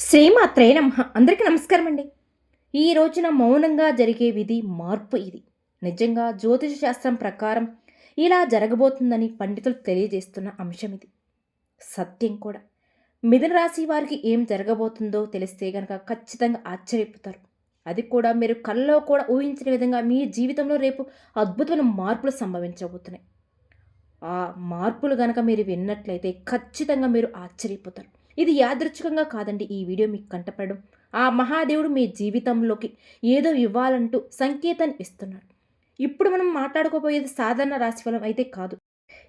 శ్రీమాత్రే నమ. అందరికీ నమస్కారం అండి. ఈ రోజున మౌనంగా జరిగే విధి మార్పు ఇది. నిజంగా జ్యోతిష శాస్త్రం ప్రకారం ఇలా జరగబోతుందని పండితులు తెలియజేస్తున్న అంశం ఇది. సత్యం కూడా. మిథున రాశి వారికి ఏం జరగబోతుందో తెలిస్తే గనక ఖచ్చితంగా ఆశ్చర్యపోతారు. అది కూడా మీరు కళ్ళలో కూడా ఊహించిన విధంగా మీ జీవితంలో రేపు అద్భుతమైన మార్పులు సంభవించబోతున్నాయి. ఆ మార్పులు గనక మీరు విన్నట్లయితే ఖచ్చితంగా మీరు ఆశ్చర్యపోతారు. ఇది యాదృచ్ఛికంగా కాదండి ఈ వీడియో మీకు కంటపడడం. ఆ మహాదేవుడు మీ జీవితంలోకి ఏదో ఇవ్వాలంటూ సంకేతాన్ని ఇస్తున్నాడు. ఇప్పుడు మనం మాట్లాడుకోబోయేది సాధారణ రాశిఫలం అయితే కాదు.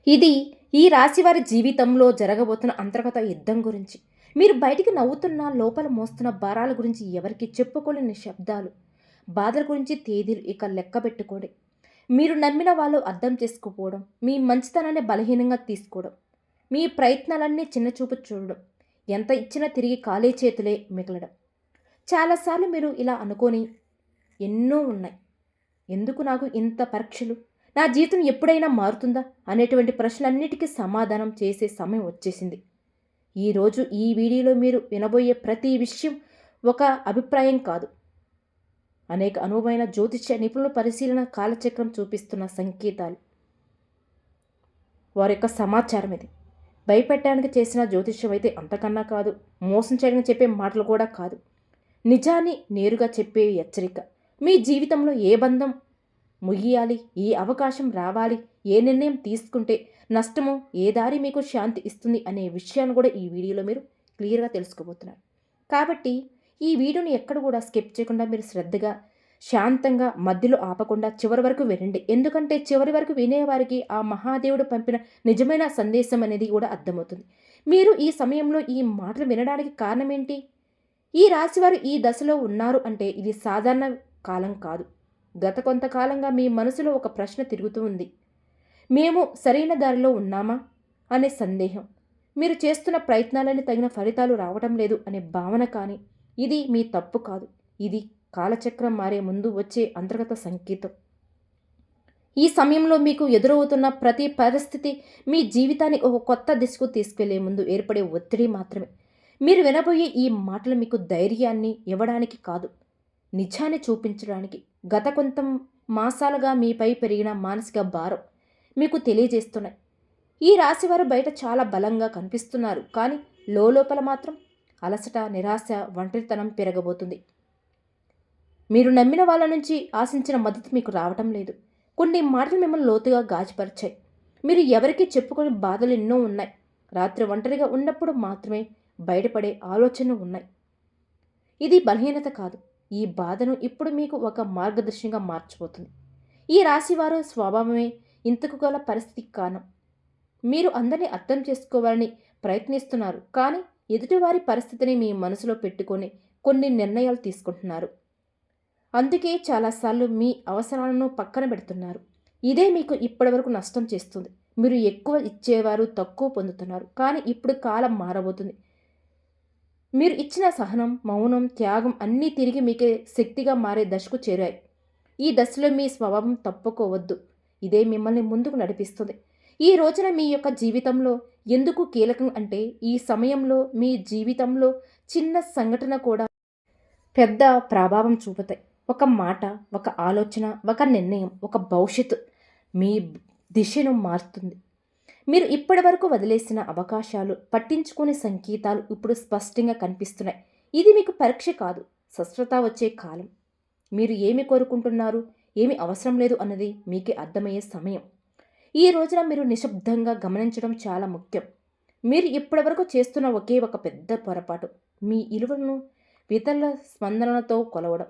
ఇది ఈ రాశి వారి జీవితంలో జరగబోతున్న అంతర్గత యుద్ధం గురించి. మీరు బయటికి నవ్వుతున్న లోపల మోస్తున్న భారాల గురించి ఎవరికి చెప్పుకోలేని శబ్దాలు బాధల గురించి తేదీలు ఇక లెక్క పెట్టుకోండి. మీరు నమ్మిన వాళ్ళు అర్థం చేసుకోపోవడం మీ మంచితనాన్ని బలహీనంగా తీసుకోవడం మీ ప్రయత్నాలన్నీ చిన్నచూపు చూడడం ఎంత ఇచ్చినా తిరిగి ఖాళీ చేతులే మిగలడం. చాలాసార్లు మీరు ఇలా అనుకొని ఎన్నో ఉన్నాయి. ఎందుకు నాకు ఇంత పరీక్షలు? నా జీవితం ఎప్పుడైనా మారుతుందా? అనేటువంటి ప్రశ్నలన్నిటికీ సమాధానం చేసే సమయం వచ్చేసింది. ఈరోజు ఈ వీడియోలో మీరు వినబోయే ప్రతి విషయం ఒక అభిప్రాయం కాదు. అనేక అనుభవమైన జ్యోతిష్య నిపుణుల పరిశీలన కాలచక్రం చూపిస్తున్న సంకేతాలు. వారి యొక్క సమాచారం ఇది భయపెట్టడానికి చేసిన జ్యోతిష్యం అయితే అంతకన్నా కాదు. మోసం చేయడానికి చెప్పే మాటలు కూడా కాదు. నిజాన్ని నేరుగా చెప్పే హెచ్చరిక. మీ జీవితంలో ఏ బంధం ముగియాలి? ఏ అవకాశం రావాలి? ఏ నిర్ణయం తీసుకుంటే నష్టము ఏ దారి మీకు శాంతి ఇస్తుంది అనే విషయాన్ని కూడా ఈ వీడియోలో మీరు క్లియర్గా తెలుసుకోబోతున్నారు. కాబట్టి ఈ వీడియోని ఎక్కడ కూడా స్కిప్ చేయకుండా మీరు శ్రద్ధగా శాంతంగా మధ్యలో ఆపకుండా చివరి వరకు వినండి. ఎందుకంటే చివరి వరకు వినేవారికి ఆ మహాదేవుడు పంపిన నిజమైన సందేశం అనేది కూడా అర్థమవుతుంది. మీరు ఈ సమయంలో ఈ మాటలు వినడానికి కారణం ఏంటి ఈ రాశివారు ఈ దశలో ఉన్నారు అంటే ఇది సాధారణ కాలం కాదు. గత కొంతకాలంగా మీ మనసులో ఒక ప్రశ్న తిరుగుతూ ఉంది. మేము సరైన దారిలో ఉన్నామా? అనే సందేహం. మీరు చేస్తున్న ప్రయత్నాలని తగిన ఫలితాలు రావటం లేదు అనే భావన కానీ ఇది మీ తప్పు కాదు. ఇది కాలచక్రం మారే ముందు వచ్చే అంతర్గత సంకేతం. ఈ సమయంలో మీకు ఎదురవుతున్న ప్రతి పరిస్థితి మీ జీవితాన్ని ఒక కొత్త దిశకు తీసుకెళ్ళే ముందు ఏర్పడే ఒత్తిడి మాత్రమే. మీరు వినబోయే ఈ మాటలు మీకు ధైర్యాన్ని ఇవ్వడానికి కాదు నిజాన్ని చూపించడానికి. గత కొంత మాసాలుగా మీపై పెరిగిన మానసిక భారం మీకు తెలియజేస్తున్నాయి. ఈ రాశివారు బయట చాలా బలంగా కనిపిస్తున్నారు కానీ లోపల మాత్రం అలసట నిరాశ ఒంటరితనం పెరగబోతుంది. మీరు నమ్మిన వాళ్ళ నుంచి ఆశించిన మద్దతు మీకు రావటం లేదు. కొన్ని మాటలు మిమ్మల్ని లోతుగా గాజుపరిచాయి. మీరు ఎవరికీ చెప్పుకొని బాధలు ఎన్నో ఉన్నాయి. రాత్రి ఒంటరిగా ఉన్నప్పుడు మాత్రమే బయటపడే ఆలోచనలు ఉన్నాయి. ఇది బలహీనత కాదు. ఈ బాధను ఇప్పుడు మీకు ఒక మార్గదర్శిగా మార్చిపోతుంది. ఈ రాశివారు స్వభావమే ఇంతకు గల పరిస్థితికి కారణం. మీరు అందరినీ అర్థం చేసుకోవాలని ప్రయత్నిస్తున్నారు. కానీ ఎదుటివారి పరిస్థితిని మీ మనసులో పెట్టుకొని కొన్ని నిర్ణయాలు తీసుకుంటున్నారు. అందుకే చాలాసార్లు మీ అవసరాలను పక్కన పెడుతున్నారు. ఇదే మీకు ఇప్పటివరకు నష్టం చేస్తుంది. మీరు ఎక్కువ ఇచ్చేవారు తక్కువ పొందుతున్నారు. కానీ ఇప్పుడు కాలం మారబోతుంది. మీరు ఇచ్చిన సహనం మౌనం త్యాగం అన్నీ తిరిగి మీకే శక్తిగా మారే దశకు చేరాయి. ఈ దశలో మీ స్వభావం తప్పుకోవద్దు. ఇదే మిమ్మల్ని ముందుకు నడిపిస్తుంది. ఈ రోజున మీ యొక్క జీవితంలో ఎందుకు కీలకం అంటే ఈ సమయంలో మీ జీవితంలో చిన్న సంఘటన కూడా పెద్ద ప్రభావం చూపుతాయి. ఒక మాట ఒక ఆలోచన ఒక నిర్ణయం ఒక భవిష్యత్తు మీ దిశను మారుతుంది. మీరు ఇప్పటి వరకు వదిలేసిన అవకాశాలు పట్టించుకునే సంకేతాలు ఇప్పుడు స్పష్టంగా కనిపిస్తున్నాయి. ఇది మీకు పరీక్ష కాదు స్వస్థత వచ్చే కాలం. మీరు ఏమి కోరుకుంటున్నారు ఏమి అవసరం లేదు అన్నది మీకే అర్థమయ్యే సమయం. ఈ రోజున మీరు నిశ్శబ్దంగా గమనించడం చాలా ముఖ్యం. మీరు ఇప్పటివరకు చేస్తున్న ఒకే ఒక పెద్ద పొరపాటు మీ ఇలువలను ఇతరుల స్పందనలతో కొలవడం.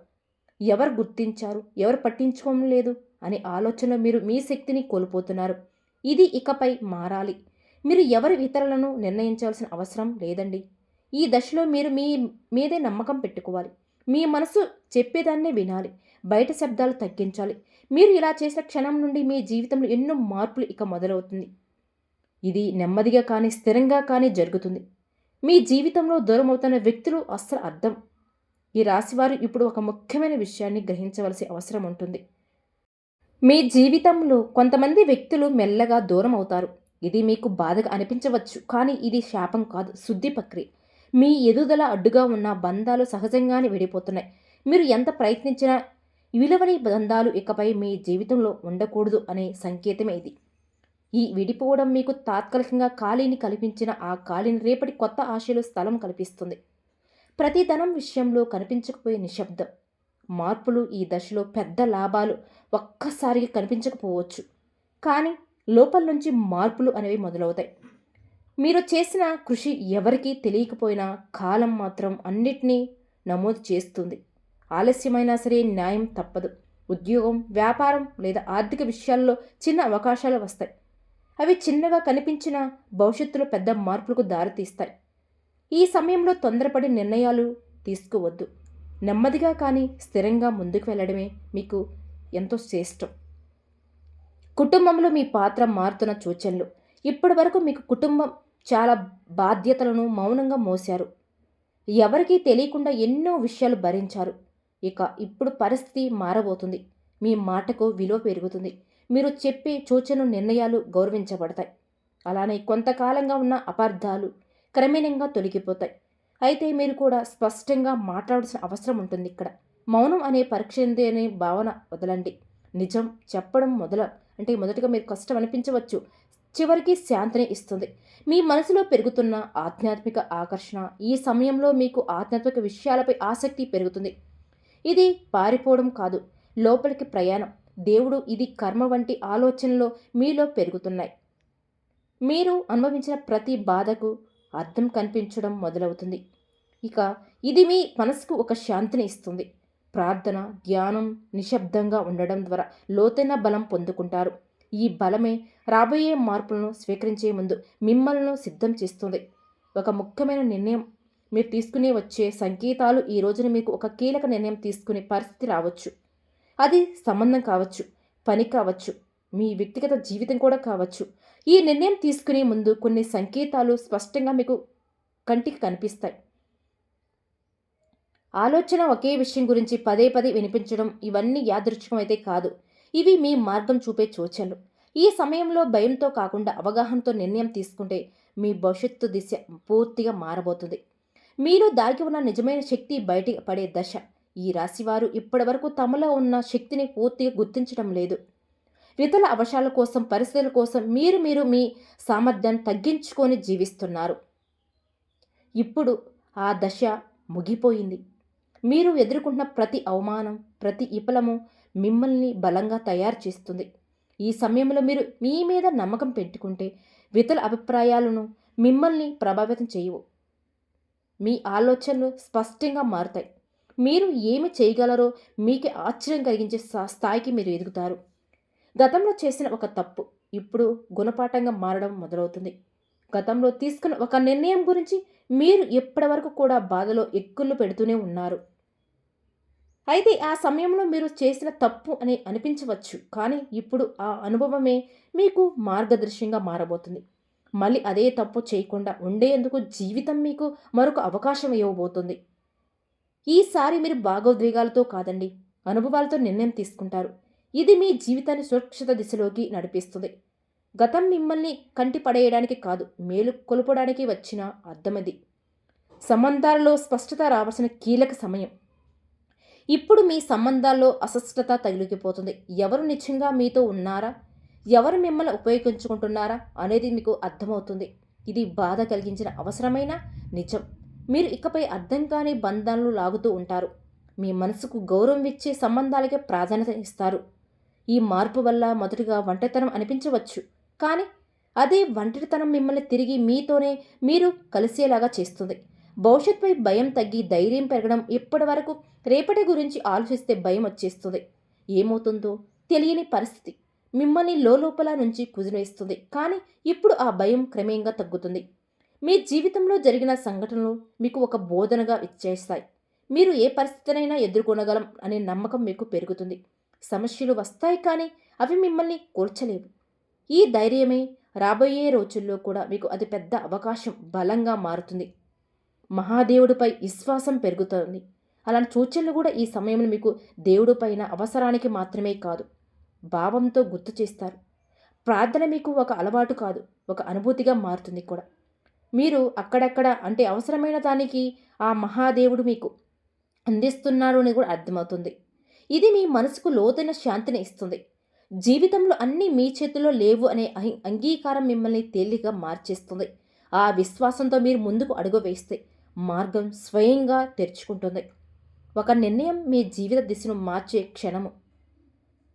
ఎవరు గుర్తించారు? ఎవరు పట్టించుకోవడం లేదు? అనే ఆలోచనలో మీరు మీ శక్తిని కోల్పోతున్నారు. ఇది ఇకపై మారాలి. మీరు ఎవరి ఇతరులను నిర్ణయించాల్సిన అవసరం లేదండి. ఈ దశలో మీరు మీ మీదే నమ్మకం పెట్టుకోవాలి. మీ మనసు చెప్పేదాన్నే వినాలి. బయట శబ్దాలు తగ్గించాలి. మీరు ఇలా చేసిన క్షణం నుండి మీ జీవితంలో ఎన్నో మార్పులు ఇక మొదలవుతుంది. ఇది నెమ్మదిగా కానీ స్థిరంగా కానీ జరుగుతుంది. మీ జీవితంలో దూరమవుతున్న వ్యక్తులు అస్సలు అర్థం ఈ రాశివారు ఇప్పుడు ఒక ముఖ్యమైన విషయాన్ని గ్రహించవలసి అవసరం ఉంటుంది. మీ జీవితంలో కొంతమంది వ్యక్తులు మెల్లగా దూరం అవుతారు. ఇది మీకు బాధగా అనిపించవచ్చు కానీ ఇది శాపం కాదు శుద్ధి ప్రక్రియ. మీ ఎదుగుదల అడ్డుగా ఉన్న బంధాలు సహజంగానే విడిపోతున్నాయి. మీరు ఎంత ప్రయత్నించినా విలువని బంధాలు ఇకపై మీ జీవితంలో ఉండకూడదు అనే సంకేతమే ఇది. ఈ విడిపోవడం మీకు తాత్కాలికంగా ఖాళీని కల్పించిన ఆ ఖాళీని రేపటి కొత్త ఆశలు స్థలం కల్పిస్తుంది. ప్రతిధనం విషయంలో కనిపించకపోయే నిశ్శబ్దం. మార్పులు ఈ దశలో పెద్ద లాభాలు ఒక్కసారిగా కనిపించకపోవచ్చు. కానీ లోపల నుంచి మార్పులు అనేవి మొదలవుతాయి. మీరు చేసిన కృషి ఎవరికీ తెలియకపోయినా కాలం మాత్రం అన్నిటినీ నమోదు చేస్తుంది. ఆలస్యమైనా సరే న్యాయం తప్పదు. ఉద్యోగం వ్యాపారం లేదా ఆర్థిక విషయాల్లో చిన్న అవకాశాలు వస్తాయి. అవి చిన్నగా కనిపించిన భవిష్యత్తులో పెద్ద మార్పులకు దారితీస్తాయి. ఈ సమయంలో తొందరపడి నిర్ణయాలు తీసుకోవద్దు. నెమ్మదిగా కానీ స్థిరంగా ముందుకు వెళ్ళడమే మీకు ఎంతో శ్రేష్టం. కుటుంబంలో మీ పాత్ర మారుతున్న సూచనలు. ఇప్పటి వరకు మీకు కుటుంబం చాలా బాధ్యతలను మౌనంగా మోశారు. ఎవరికీ తెలియకుండా ఎన్నో విషయాలు భరించారు. ఇక ఇప్పుడు పరిస్థితి మారబోతుంది. మీ మాటకు విలువ పెరుగుతుంది. మీరు చెప్పే సూచన నిర్ణయాలు గౌరవించబడతాయి. అలానే కొంతకాలంగా ఉన్న అపార్థాలు క్రమేణంగా తొలగిపోతాయి. అయితే మీరు కూడా స్పష్టంగా మాట్లాడాల్సిన అవసరం ఉంటుంది ఇక్కడ. మౌనం అనే పరీక్ష అనే భావన వదలండి. నిజం చెప్పడం మొదల అంటే మొదటగా మీరు కష్టం అనిపించవచ్చు. చివరికి శాంతిని ఇస్తుంది. మీ మనసులో పెరుగుతున్న ఆధ్యాత్మిక ఆకర్షణ ఈ సమయంలో మీకు ఆధ్యాత్మిక విషయాలపై ఆసక్తి పెరుగుతుంది. ఇది పారిపోవడం కాదు లోపలికి ప్రయాణం. దేవుడు ఇది కర్మ వంటి ఆలోచనలో మీలో పెరుగుతున్నాయి. మీరు అనుభవించిన ప్రతి బాధకు అర్థం కనిపించడం మొదలవుతుంది. ఇక ఇది మీ మనసుకు ఒక శాంతిని ఇస్తుంది. ప్రార్థన ధ్యానం నిశ్శబ్దంగా ఉండడం ద్వారా లోతైన బలం పొందుకుంటారు. ఈ బలమే రాబోయే మార్పులను స్వీకరించే ముందు మిమ్మల్ని సిద్ధం చేస్తుంది. ఒక ముఖ్యమైన నిర్ణయం మీరు తీసుకునే వచ్చే సంకేతాలు ఈ రోజున మీకు ఒక కీలక నిర్ణయం తీసుకునే పరిస్థితి రావచ్చు. అది సంబంధం కావచ్చు పని కావచ్చు మీ వ్యక్తిగత జీవితం కూడా కావచ్చు. ఈ నిర్ణయం తీసుకునే ముందు కొన్ని సంకేతాలు స్పష్టంగా మీకు కంటికి కనిపిస్తాయి. ఆలోచన ఒకే విషయం గురించి పదే పదే వినిపించడం ఇవన్నీ యాదృచ్ఛికం అయితే కాదు. ఇవి మీ మార్గం చూపే సూచనలు ఈ సమయంలో భయంతో కాకుండా అవగాహనతో నిర్ణయం తీసుకుంటే మీ భవిష్యత్తు దిశ పూర్తిగా మారబోతుంది. మీలో దాగి ఉన్న నిజమైన శక్తి బయట పడే దశ. ఈ రాశివారు ఇప్పటివరకు తమలో ఉన్న శక్తిని పూర్తిగా గుర్తించడం లేదు. ఇతరుల అవసరాల కోసం పరిస్థితుల కోసం మీరు మీరు మీ సామర్థ్యాన్ని తగ్గించుకొని జీవిస్తున్నారు. ఇప్పుడు ఆ దశ ముగిపోయింది. మీరు ఎదుర్కొంటున్న ప్రతి అవమానం ప్రతి విఫలము మిమ్మల్ని బలంగా తయారు చేస్తుంది. ఈ సమయంలో మీరు మీ మీద నమ్మకం పెట్టుకుంటే ఇతరుల అభిప్రాయాలను మిమ్మల్ని ప్రభావితం చేయవు. మీ ఆలోచనలు స్పష్టంగా మారుతాయి. మీరు ఏమి చేయగలరో మీకు ఆశ్చర్యం కలిగించే స్థాయికి మీరు ఎదుగుతారు. గతంలో చేసిన ఒక తప్పు ఇప్పుడు గుణపాఠంగా మారడం మొదలవుతుంది. గతంలో తీసుకున్న ఒక నిర్ణయం గురించి మీరు ఎప్పటివరకు కూడా బాధలో ఎక్కులు పెడుతూనే ఉన్నారు. అయితే ఆ సమయంలో మీరు చేసిన తప్పు అని అనిపించవచ్చు కానీ ఇప్పుడు ఆ అనుభవమే మీకు మార్గదర్శంగా మారబోతుంది. మళ్ళీ అదే తప్పు చేయకుండా ఉండేందుకు జీవితం మీకు మరొక అవకాశం ఇవ్వబోతుంది. ఈసారి మీరు భాగోద్వేగాలతో కాదండి అనుభవాలతో నిర్ణయం తీసుకుంటారు. ఇది మీ జీవితాన్ని సురక్షిత దిశలోకి నడిపిస్తుంది. గతం మిమ్మల్ని కంటి పడేయడానికి కాదు మేలు కొలుపడానికి వచ్చిన అర్థమది. సంబంధాలలో స్పష్టత రావాల్సిన కీలక సమయం. ఇప్పుడు మీ సంబంధాల్లో అస్పష్టత తగిలిపోతుంది. ఎవరు నిజంగా మీతో ఉన్నారా? ఎవరు మిమ్మల్ని ఉపయోగించుకుంటున్నారా అనేది మీకు అర్థమవుతుంది. ఇది బాధ కలిగించిన అవసరమైన నిజం. మీరు ఇకపై అర్థం కాని బంధాలను లాగుతూ ఉంటారు. మీ మనసుకు గౌరవం ఇచ్చే సంబంధాలకే ప్రాధాన్యత ఇస్తారు. ఈ మార్పు వల్ల మొదటిగా ఒంటరితనం అనిపించవచ్చు. కానీ అదే ఒంటరితనం మిమ్మల్ని తిరిగి మీతోనే మీరు కలిసేలాగా చేస్తుంది. భవిష్యత్తుపై భయం తగ్గి ధైర్యం పెరగడం ఇప్పటి వరకు రేపటి గురించి ఆలోచిస్తే భయం వచ్చేస్తుంది. ఏమవుతుందో తెలియని పరిస్థితి మిమ్మల్ని లోపల నుంచి కుదిరేస్తుంది. కానీ ఇప్పుడు ఆ భయం క్రమేంగా తగ్గుతుంది. మీ జీవితంలో జరిగిన సంఘటనలు మీకు ఒక బోధనగా ఇచ్చేస్తాయి మీరు ఏ పరిస్థితినైనా ఎదుర్కొనగలం అనే నమ్మకం మీకు పెరుగుతుంది. సమస్యలు వస్తాయి కానీ అవి మిమ్మల్ని కూర్చలేవు ఈ ధైర్యమే రాబోయే రోజుల్లో కూడా మీకు అతి పెద్ద అవకాశం బలంగా మారుతుంది. మహాదేవుడిపై విశ్వాసం పెరుగుతుంది. అలాంటి సూచనలు కూడా ఈ సమయంలో మీకు దేవుడి పైన అవసరానికి మాత్రమే కాదు. భావంతో గుర్తు చేస్తారు. ప్రార్థన మీకు ఒక అలవాటు కాదు ఒక అనుభూతిగా మారుతుంది కూడా. మీరు అక్కడక్కడ అంటే అవసరమైన దానికి ఆ మహాదేవుడు మీకు అందిస్తున్నాడు అని కూడా అర్థమవుతుంది. ఇది మీ మనసుకు లోతైన శాంతిని ఇస్తుంది. జీవితంలో అన్నీ మీ చేతిలో లేవు అనే అంగీకారం మిమ్మల్ని తేలిగ్గా మార్చేస్తుంది. ఆ విశ్వాసంతో మీరు ముందుకు అడుగు వేస్తే మార్గం స్వయంగా తెరుచుకుంటుంది. ఒక నిర్ణయం మీ జీవిత దిశను మార్చే క్షణము.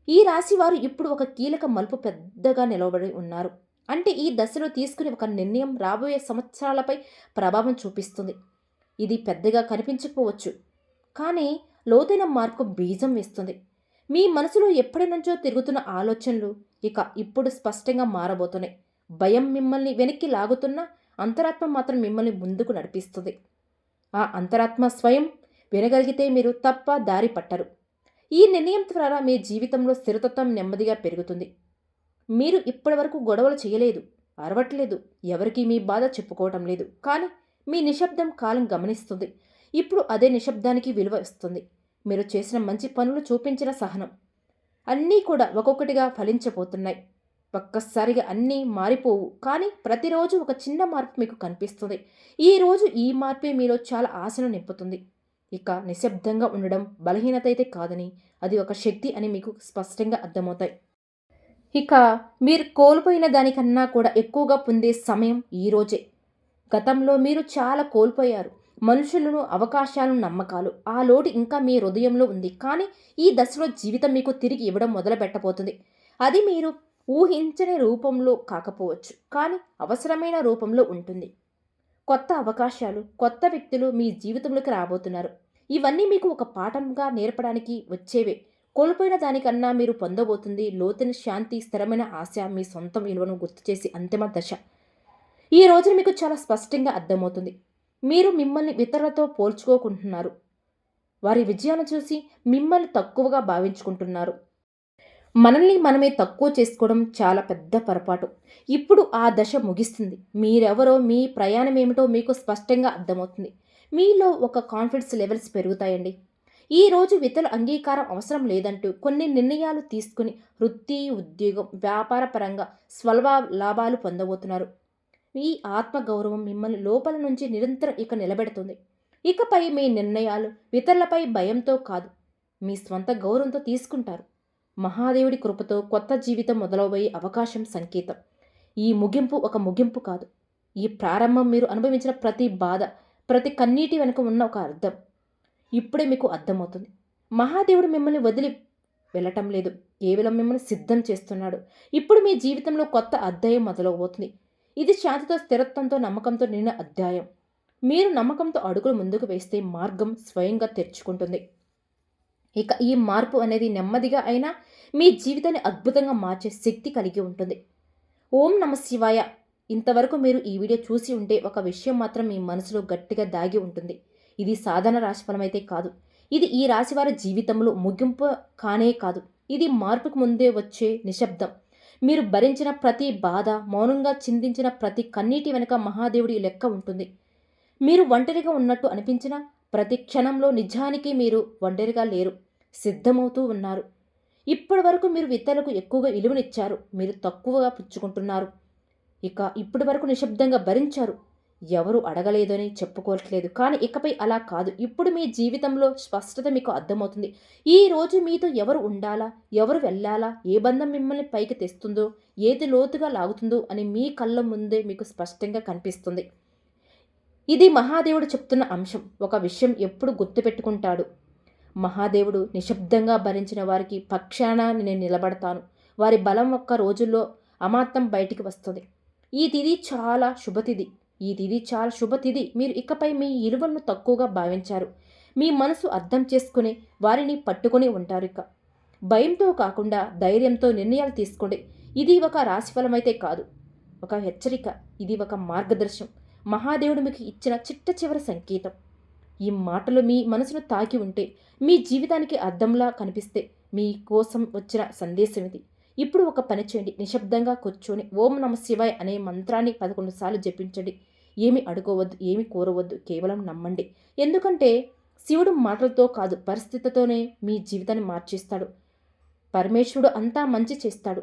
ఈ రాశి వారు ఇప్పుడు ఒక కీలక మలుపు పెద్దగా నిలబడి ఉన్నారు. అంటే ఈ దశలో తీసుకునే ఒక నిర్ణయం రాబోయే సంవత్సరాలపై ప్రభావం చూపిస్తుంది. ఇది పెద్దగా కనిపించకపోవచ్చు. కానీ లోతైన మార్పు బీజం వేస్తుంది. మీ మనసులో ఎప్పటి నుంచో తిరుగుతున్న ఆలోచనలు ఇక ఇప్పుడు స్పష్టంగా మారబోతున్నాయి. భయం మిమ్మల్ని వెనక్కి లాగుతున్న అంతరాత్మ మాత్రం మిమ్మల్ని ముందుకు నడిపిస్తుంది. ఆ అంతరాత్మ స్వయం వినగలిగితే మీరు తప్ప దారి పట్టరు. ఈ నిర్ణయం ద్వారా మీ జీవితంలో స్థిరతత్వం నెమ్మదిగా పెరుగుతుంది. మీరు ఇప్పటివరకు గొడవలు చేయలేదు అరవట్లేదు ఎవరికీ మీ బాధ చెప్పుకోవటం లేదు. కానీ మీ నిశ్శబ్దం కాలం గమనిస్తుంది. ఇప్పుడు అదే నిశ్శబ్దానికి విలువ ఇస్తుంది. మీరు చేసిన మంచి పనులు చూపించిన సహనం. అన్నీ కూడా ఒక్కొక్కటిగా ఫలించబోతున్నాయి. ఒక్కసారిగా అన్నీ మారిపోవు. కానీ ప్రతిరోజు ఒక చిన్న మార్పు మీకు కనిపిస్తుంది. ఈ రోజు ఈ మార్పే మీలో చాలా ఆశను నింపుతుంది. ఇక నిశ్శబ్దంగా ఉండడం బలహీనత అయితే కాదని అది ఒక శక్తి అని మీకు స్పష్టంగా అర్థమవుతాయి. ఇక మీరు కోల్పోయిన దానికన్నా కూడా ఎక్కువగా పొందే సమయం ఈ రోజే. గతంలో మీరు చాలా కోల్పోయారు. మనుషులను అవకాశాలను నమ్మకాలు ఆ లోటు ఇంకా మీ హృదయంలో ఉంది. కానీ ఈ దశలో జీవితం మీకు తిరిగి ఇవ్వడం మొదలు పెట్టబోతుంది అది మీరు ఊహించని రూపంలో కాకపోవచ్చు కానీ అవసరమైన రూపంలో ఉంటుంది. కొత్త అవకాశాలు కొత్త వ్యక్తులు మీ జీవితంలోకి రాబోతున్నారు. ఇవన్నీ మీకు ఒక పాఠంగా నేర్పడానికి వచ్చేవే. కోల్పోయిన దానికన్నా మీరు పొందబోతుంది లోతైన శాంతి స్థిరమైన ఆశ మీ సొంతం విలువను గుర్తు చేసి అంతిమ దశ. ఈ రోజున మీకు చాలా స్పష్టంగా అర్థమవుతుంది. మీరు మిమ్మల్ని ఇతరులతో పోల్చుకోకుంటున్నారు. వారి విజయాన్ని చూసి మిమ్మల్ని తక్కువగా భావించుకుంటున్నారు. మనల్ని మనమే తక్కువ చేసుకోవడం చాలా పెద్ద పొరపాటు. ఇప్పుడు ఆ దశ ముగిస్తుంది. మీరెవరో మీ ప్రయాణం ఏమిటో మీకు స్పష్టంగా అర్థమవుతుంది. మీలో ఒక కాన్ఫిడెన్స్ లెవెల్స్ పెరుగుతాయండి. ఈ రోజు ఇతరుల అంగీకారం అవసరం లేదంటూ కొన్ని నిర్ణయాలు తీసుకుని వృత్తి ఉద్యోగం వ్యాపార పరంగా స్వల్ప లాభాలు పొందబోతున్నారు. ఈ ఆత్మగౌరవం మిమ్మల్ని లోపల నుంచి నిరంతరం ఇక నిలబెడుతుంది. ఇకపై మీ నిర్ణయాలు ఇతరులపై భయంతో కాదు. మీ స్వంత గౌరవంతో తీసుకుంటారు. మహాదేవుడి కృపతో కొత్త జీవితం మొదలవబోయే అవకాశం సంకేతం. ఈ ముగింపు ఒక ముగింపు కాదు. ఈ ప్రారంభం మీరు అనుభవించిన ప్రతి బాధ ప్రతి కన్నీటి వెనుక ఉన్న ఒక అర్థం. ఇప్పుడే మీకు అర్థమవుతుంది. మహాదేవుడు మిమ్మల్ని వదిలి వెళ్ళటం లేదు. కేవలం మిమ్మల్ని సిద్ధం చేస్తున్నాడు. ఇప్పుడు మీ జీవితంలో కొత్త అధ్యాయం మొదలవబోతుంది. ఇది శాంతితో స్థిరత్వంతో నమ్మకంతో నిండిన అధ్యాయం. మీరు నమ్మకంతో అడుగులు ముందుకు వేస్తే మార్గం స్వయంగా తెరుచుకుంటుంది. ఇక ఈ మార్పు అనేది నెమ్మదిగా అయినా మీ జీవితాన్ని అద్భుతంగా మార్చే శక్తి కలిగి ఉంటుంది. ఓం నమ శివాయ. ఇంతవరకు మీరు ఈ వీడియో చూసి ఉంటే ఒక విషయం మాత్రం మీ మనసులో గట్టిగా దాగి ఉంటుంది. ఇది సాధారణ రాశిఫలం అయితే కాదు. ఇది ఈ రాశివారి జీవితంలో ముగింపు కానే కాదు. ఇది మార్పుకు ముందే వచ్చే నిశ్శబ్దం. మీరు భరించిన ప్రతి బాధ మౌనంగా చిందించిన ప్రతి కన్నీటి వెనుక మహాదేవుడి లెక్క ఉంటుంది. మీరు ఒంటరిగా ఉన్నట్టు అనిపించిన ప్రతి క్షణంలో నిజానికి మీరు ఒంటరిగా లేరు సిద్ధమవుతూ ఉన్నారు. ఇప్పటి వరకు మీరు ఇతరులకు ఎక్కువగా విలువనిచ్చారు మీరు తక్కువగా పుచ్చుకుంటున్నారు. ఇక ఇప్పటి వరకు నిశ్శబ్దంగా భరించారు. ఎవరు అడగలేదని చెప్పుకోవట్లేదు. కానీ ఇకపై అలా కాదు. ఇప్పుడు మీ జీవితంలో స్పష్టత మీకు అర్థమవుతుంది. ఈ రోజు మీతో ఎవరు ఉండాలా? ఎవరు వెళ్ళాలా? ఏ బంధం మిమ్మల్ని పైకి తెస్తుందో? ఏది లోతుగా లాగుతుందో అని మీ కళ్ళ ముందే మీకు స్పష్టంగా కనిపిస్తుంది. ఇది మహాదేవుడు చెప్తున్న అంశం. ఒక విషయం ఎప్పుడు గుర్తుపెట్టుకుంటాడు? మహాదేవుడు నిశ్శబ్దంగా భరించిన వారికి పక్షాన నేను నిలబడతాను. వారి బలం ఒక్క రోజుల్లో అమాత్తం బయటికి వస్తుంది. ఈ తిది చాలా శుభతిథి ఈ తిథి చాలా శుభతిథి మీరు ఇకపై మీ ఇలువలను తక్కువగా భావించారు. మీ మనసు అర్థం చేసుకుని వారిని పట్టుకొని ఉంటారు ఇక. భయంతో కాకుండా ధైర్యంతో నిర్ణయాలు తీసుకోండి. ఇది ఒక రాశిఫలం అయితే కాదు. ఒక హెచ్చరిక. ఇది ఒక మార్గదర్శనం మహాదేవుడు మీకు ఇచ్చిన చిట్ట చివరి సంకేతం. ఈ మాటలు మీ మనసును తాకి ఉంటే మీ జీవితానికి అర్థంలా కనిపిస్తే మీ కోసం వచ్చిన సందేశం ఇది. ఇప్పుడు ఒక పని చేయండి. నిశ్శబ్దంగా కూర్చొని ఓం నమ శివాయ్ అనే మంత్రాన్ని పదకొండు సార్లు జపించండి. ఏమి అడుకోవద్దు ఏమి కోరవద్దు కేవలం నమ్మండి. ఎందుకంటే శివుడు మాటలతో కాదు పరిస్థితితోనే మీ జీవితాన్ని మార్చేస్తాడు. పరమేశ్వరుడు అంతా మంచి చేస్తాడు.